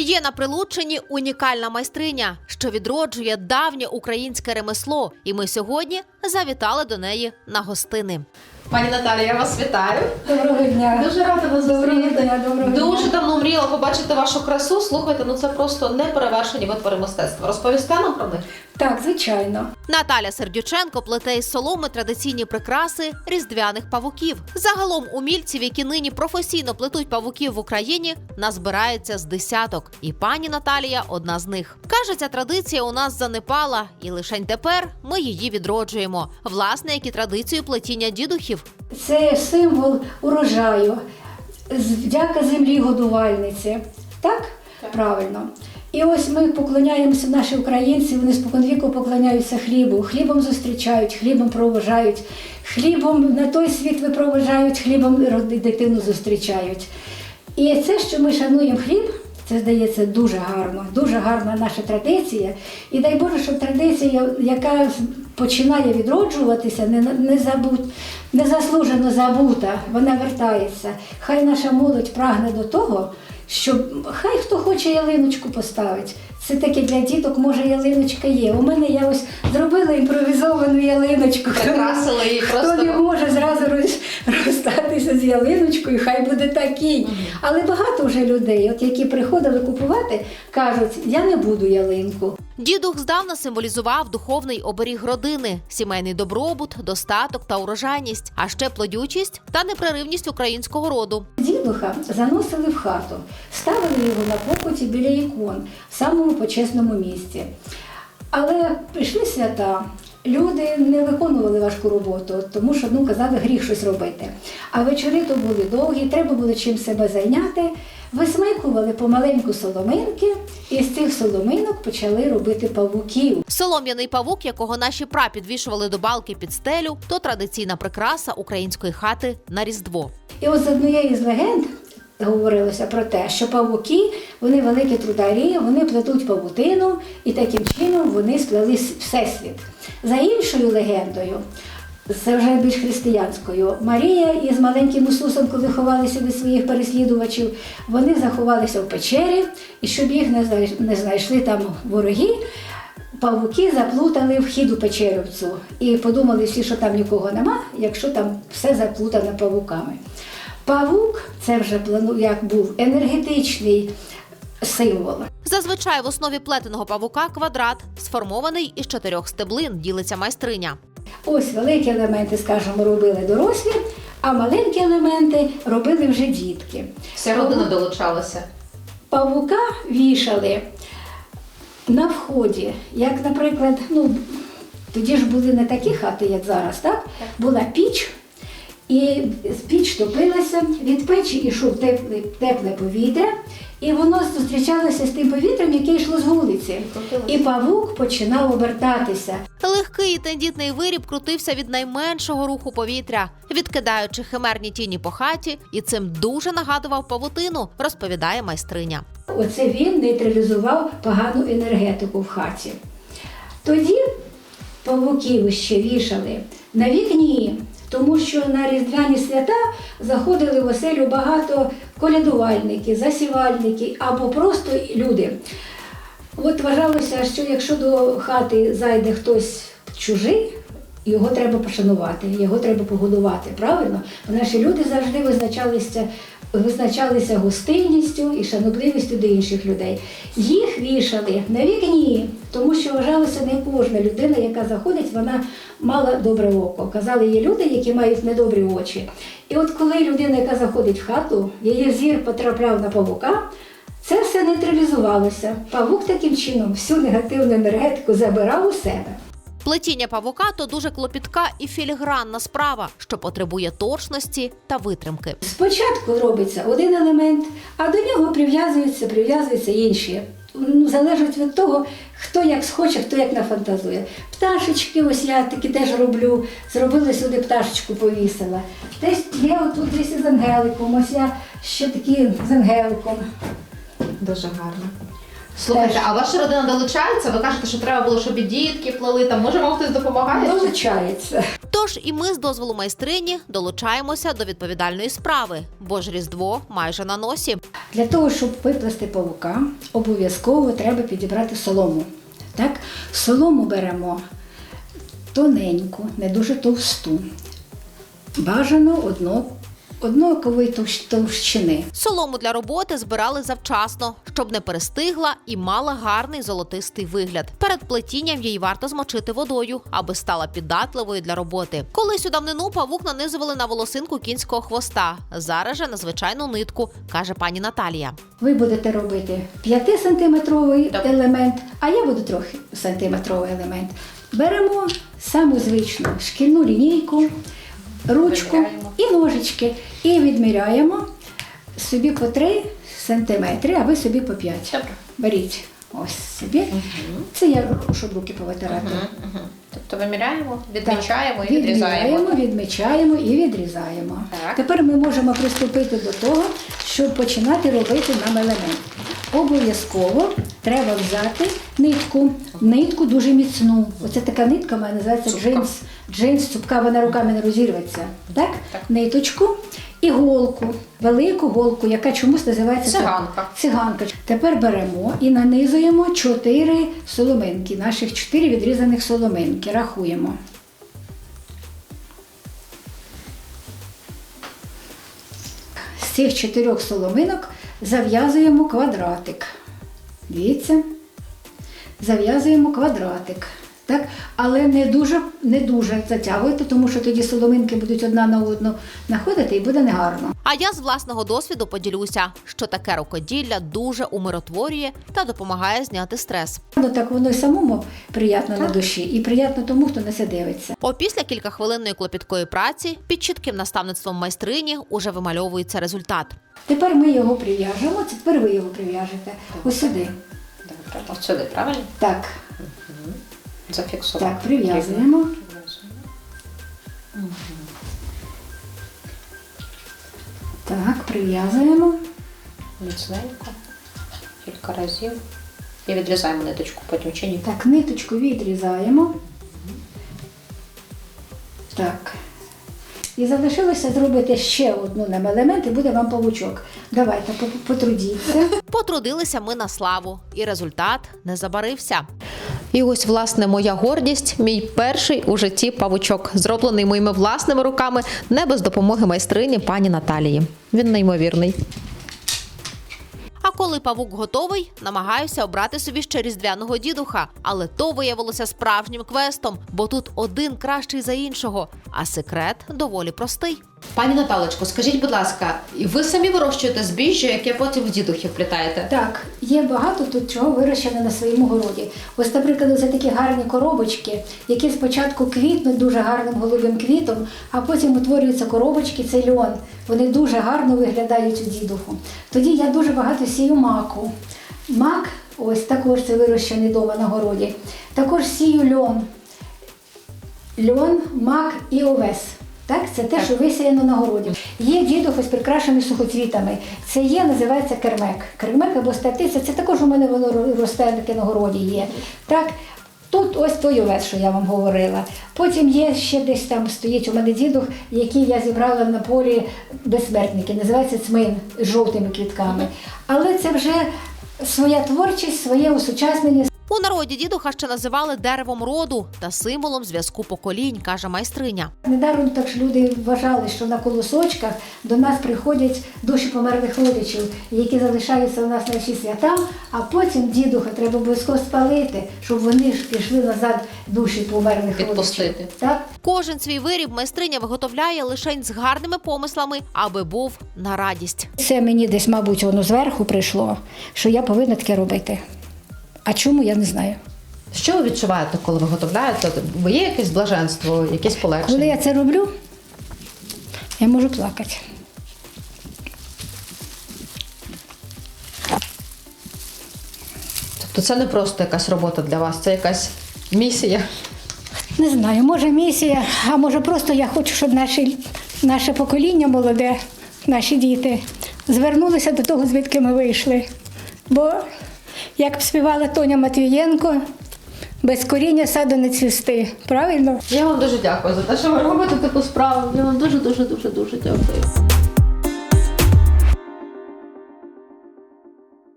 Є на Прилуччині унікальна майстриня, що відроджує давнє українське ремесло, і ми сьогодні завітали до неї на гостини. Пані Наталі, я вас вітаю. Доброго дня. Дуже рада вас зустріти. доброго дня. Дуже давно мріяла побачити вашу красу. Слухайте, ну це просто неперевершені витвори мистецтва. Розповісте нам про них. Так, звичайно. Наталя Сердюченко плете із соломи традиційні прикраси різдвяних павуків. Загалом умільців, які нині професійно плетуть павуків в Україні, назбирається з десяток. І пані Наталія одна з них. Каже, ця традиція у нас занепала, і лишень тепер ми її відроджуємо. Власне, як і традицію плетіння дідухів. Це символ урожаю, вдяка землі годувальниці. Так? Правильно. І ось ми поклоняємося, наші українці, вони споконвіку поклоняються хлібу. Хлібом зустрічають, хлібом проважають, хлібом на той світ випроважають, хлібом дитину зустрічають. І це, що ми шануємо хліб, це здається дуже гарно, дуже гарна наша традиція. І дай Боже, щоб традиція, яка починає відроджуватися, не, не, забут, незаслужено забута, вона вертається. Хай наша молодь прагне до того, щоб хай хто хоче ялиночку поставить. Це таке для діток, може, ялиночка є. У мене я ось зробила імпровізовану ялиночку. Прикрасила її Хто просто. не може зразу роз, розстатися з ялиночкою, хай буде такий. Але багато вже людей, от які приходили купувати, кажуть, я не буду ялинку. Дідух здавна символізував духовний оберіг родини, сімейний добробут, достаток та урожайність, а ще плодючість та непреривність українського роду. Дідуха заносили в хату, ставили його на покуті біля ікон в самому почесному місці. Але прийшли свята. Люди не виконували важку роботу, тому що ну, казали гріх щось робити. А вечори то були довгі, треба було чим себе зайняти. Висмикували помаленьку соломинки, і з цих соломинок почали робити павуків. Солом'яний павук, якого наші пра підвішували до балки під стелю, то традиційна прикраса української хати на різдво. І от з однієї з легенд говорилося про те, що павуки вони великі трударі, вони плетуть павутину, і таким чином вони сплели всесвіт. За іншою легендою, це вже більш християнською, Марія із маленьким Ісусом, коли ховалися від своїх переслідувачів, вони заховалися в печері, і щоб їх не знайшли там вороги. Павуки заплутали вхід у печерю цю і подумали всі, що там нікого нема, якщо там все заплутано павуками. Павук це вже плану, як був енергетичний символ. Зазвичай в основі плетеного павука квадрат, сформований із чотирьох стеблин, ділиться майстриня. Ось великі елементи, скажімо, робили дорослі, а маленькі елементи робили вже дітки. Вся родина долучалася. Павука вішали на вході, як, наприклад, ну, тоді ж були не такі хати, як зараз, так? Була піч, і піч топилася, від печі йшов тепле, тепле повітря, і воно зустрічалося з тим повітрям, яке йшло з вулиці. І павук починав обертатися. Легкий і тендітний виріб крутився від найменшого руху повітря, відкидаючи химерні тіні по хаті, і цим дуже нагадував павутину, розповідає майстриня. Оце він нейтралізував погану енергетику в хаті. Тоді павуків ще вішали на вікні, тому що на різдвяні свята заходили в оселю багато колядувальників, засівальників або просто люди. От вважалося, що якщо до хати зайде хтось чужий, його треба пошанувати, його треба погодувати. Правильно? Наші люди завжди визначалися, визначалися гостинністю і шанобливістю до інших людей. Їх вішали на вікні, тому що вважалося не кожна людина, яка заходить, вона мала добре око. Казали, є люди, які мають недобрі очі. І от коли людина, яка заходить в хату, її зір потрапляв на павука. Це все нейтралізувалося. Павук таким чином всю негативну енергетику забирав у себе. Плетіння павука то дуже клопітка і філігранна справа, що потребує точності та витримки. Спочатку робиться один елемент, а до нього прив'язуються, прив'язуються інші. Ну, залежить від того, хто як схоче, хто як нафантазує. Пташечки, ось я такі теж роблю. Зробила сюди пташечку, повісила. Десь є отут десь із ангеликом, ось я ще такі з ангеликом. Дуже гарно. Слухайте, Теж. а ваша родина долучається? Ви кажете, що треба було, щоб і дітки плели там. Може, вам хтось допомагає? Долучається. Тож і ми з дозволу майстрині долучаємося до відповідальної справи, бо ж різдво майже на носі. Для того, щоб виплести павука, обов'язково треба підібрати солому. Так? Солому беремо тоненьку, не дуже товсту. Бажано одно, однакової товщини. Солому для роботи збирали завчасно, щоб не перестигла і мала гарний золотистий вигляд. Перед плетінням її варто змочити водою, аби стала піддатливою для роботи. Колись у давнину павук нанизували на волосинку кінського хвоста. Зараз же на звичайну нитку, каже пані Наталія. Ви будете робити 5-сантиметровий Добре. елемент, а я буду трохи сантиметровий елемент. Беремо саму звичну шкільну лінійку, ручку Виміряємо. і ножички. І відміряємо собі по 3 сантиметри, а ви собі по 5. Добре. Беріть ось собі. Це я щоб руки повитирати. Тобто виміряємо, Так, відмічаємо і відрізаємо. Відміряємо, відмічаємо і відрізаємо. Так. Тепер ми можемо приступити до того, щоб починати робити нам елемент. Обов'язково треба взяти нитку, нитку дуже міцну. Оце така нитка мене називається Цупка. джинс. Джинс, цупка, вона руками не розірветься. Так? Так. Ниточку і голку, велику голку, яка чомусь називається так. Циганка. Циганка. Тепер беремо і нанизуємо чотири соломинки, наших чотири відрізаних соломинки. Рахуємо. З цих чотирьох соломинок зав'язуємо квадратик. Дивіться, зав'язуємо квадратик. Так? Але не дуже, не дуже затягуйте, тому що тоді соломинки будуть одна на одну находити і буде негарно. А я з власного досвіду поділюся, що таке рукоділля дуже умиротворює та допомагає зняти стрес. Ну так воно й самому приємно на душі, і приємно тому, хто на це дивиться. Опісля кількахвилинної клопіткої праці під чітким наставництвом майстрині уже вимальовується результат. Тепер ми його прив'яжемо. Це тепер ви його прив'яжете. Ось сюди. Добре, сюди, правильно? Так, Зафіксувати. так, прив'язуємо. Так, прив'язуємо. Міцненько. Кілька разів. І відрізаємо ниточку потім чи ні? Так, ниточку відрізаємо. Так. І залишилося зробити ще одну нам елемент, і буде вам павучок. Давайте по- потрудіться. Потрудилися ми на славу, і результат не забарився. І ось, власне, моя гордість, мій перший у житті павучок, зроблений моїми власними руками, не без допомоги майстрині пані Наталії. Він неймовірний. А коли павук готовий, намагаюся обрати собі ще різдвяного дідуха, але то виявилося справжнім квестом, бо тут один кращий за іншого, а секрет доволі простий. Пані Наталочко, скажіть, будь ласка, ви самі вирощуєте збіжжя, яке потім в дідухів плітаєте? Так, є багато тут чого вирощено на своєму городі. Ось, наприклад, це такі гарні коробочки, які спочатку квітнуть дуже гарним голубим квітом, а потім утворюються коробочки, це льон. Вони дуже гарно виглядають у дідуху. Тоді я дуже багато сію маку. Мак, ось також це вирощений вдома на городі. Також сію льон. Льон, мак і овес. Так, це те, що висіяно на городі. Є дідух ось прикрашений сухоцвітами. Це є, називається кермек. Кермек або статиця, це також у мене воно ро- росте на городі є. Так, тут ось той овес, що я вам говорила. Потім є ще десь там стоїть у мене дідух, який я зібрала на полі безсмертники. Називається цмин з жовтими квітками. Але це вже своя творчість, своє усучаснення, У народі дідуха ще називали деревом роду та символом зв'язку поколінь, каже майстриня. Недаром так ж люди вважали, що на колосочках до нас приходять душі померлих родичів, які залишаються у нас на всі свята, а потім дідуха треба обов'язково спалити, щоб вони ж пішли назад душі померлих Відпустити. родичів. Так? Кожен свій виріб майстриня виготовляє лише з гарними помислами, аби був на радість. Це мені десь, мабуть, воно зверху прийшло, що я повинна таке робити. А чому я не знаю. Що ви відчуваєте, коли виготовляєте? Бо є якесь блаженство, якесь полегшення? Коли я це роблю, я можу плакати. Тобто це не просто якась робота для вас, це якась місія. Не знаю, може місія, а може просто я хочу, щоб наші, наше покоління молоде, наші діти звернулися до того, звідки ми вийшли. Бо, як співала Тоня Матвієнко, Без коріння саду не цвісти. Правильно? Я вам дуже дякую за те, що ви робите таку справу. Я вам дуже дуже дуже дуже дякую.